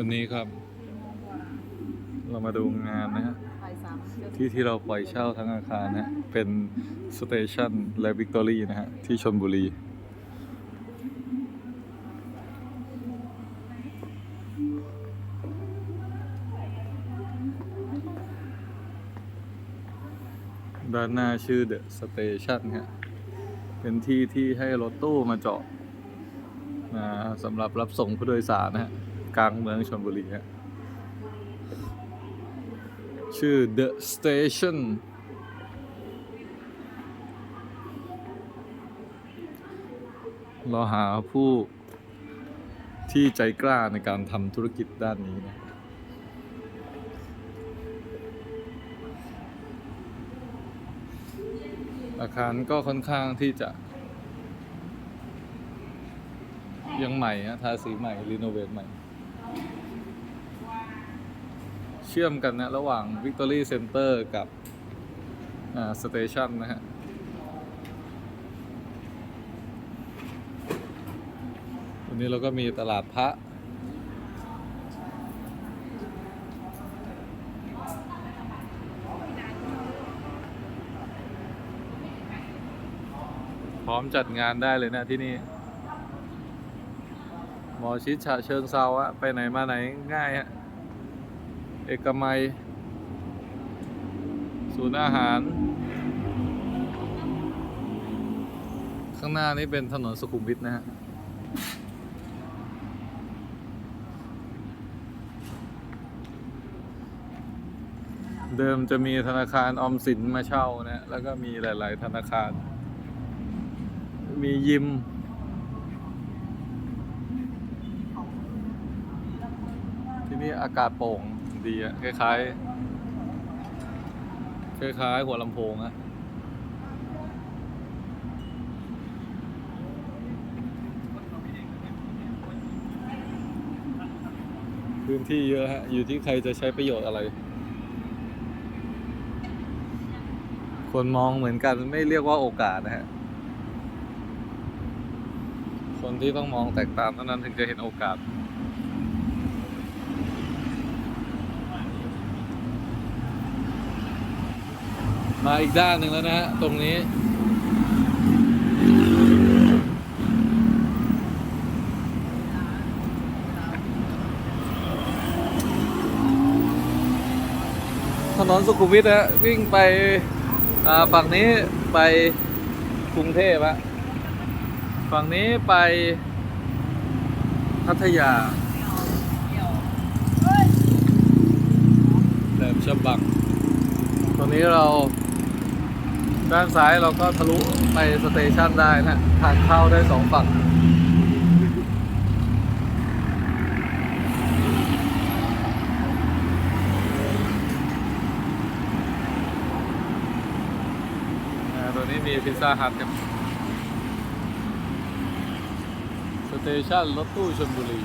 วันนี้ครับ เรามาดูงานนะฮะบ่ายสามที่ที่เราปล่อยเช่าทั้งอาคารนะฮะเป็นสเตชันและวิกตอรี่นะฮะ ที่ชนบุรีด้านหน้าชื่อเดอะสเตชันฮะ เป็นที่ที่ให้รถตู้มาจอดนะสำหรับรับส่งผู้โดยสารนะฮะ กลางเมืองชลบุรีฮะชื่อ The Station เราหาผู้ที่ใจกล้าในการทำธุรกิจด้านนี้นะอาคารก็ค่อนข้างที่จะ ยังใหม่ฮะทาสีใหม่ รีโนเวทใหม่ เชื่อมกันนะระหว่าง Victory Center กับสเตชันนะฮะวันนี้เราก็มีตลาดพระพร้อมจัดงานได้เลยนะที่นี่ หมอชิดฉะเชิงเซาอะไปไหนมาไหนง่ายฮะ เอกมัย ศูนย์อาหาร ข้างหน้านี่เป็นถนนสุขุมวิทนะฮะเดิมจะมีธนาคารออมสินมาเช่านะแล้วก็มีหลาย ๆ ธนาคาร มียิม ที่นี่อากาศโปร่ง ดีอะคล้ายๆ คล้ายๆ หัวลำโพงอะพื้นที่เยอะฮะ อยู่ที่ใครจะใช้ประโยชน์อะไร คนมองเหมือนกันไม่เรียกว่าโอกาสนะฮะ คนที่ต้องมองแตกต่างเท่านั้นถึงจะเห็นโอกาส มาอีกด้านหนึ่งแล้วนะฮะ ตรงนี้ ถนนสุขุมวิทนะวิ่งไปฝั่งนี้ไปกรุงเทพอะฝั่งนี้ไปพัทยาแหลมฉบังตรงนี้เรา ด้านซ้ายเราก็ทะลุไปสเตชันได้นะทางเข้าได้สองฝั่งอ่าตัวนี้มีพิซซ่าฮัทครับสเตชันรถตู้ชลบุรี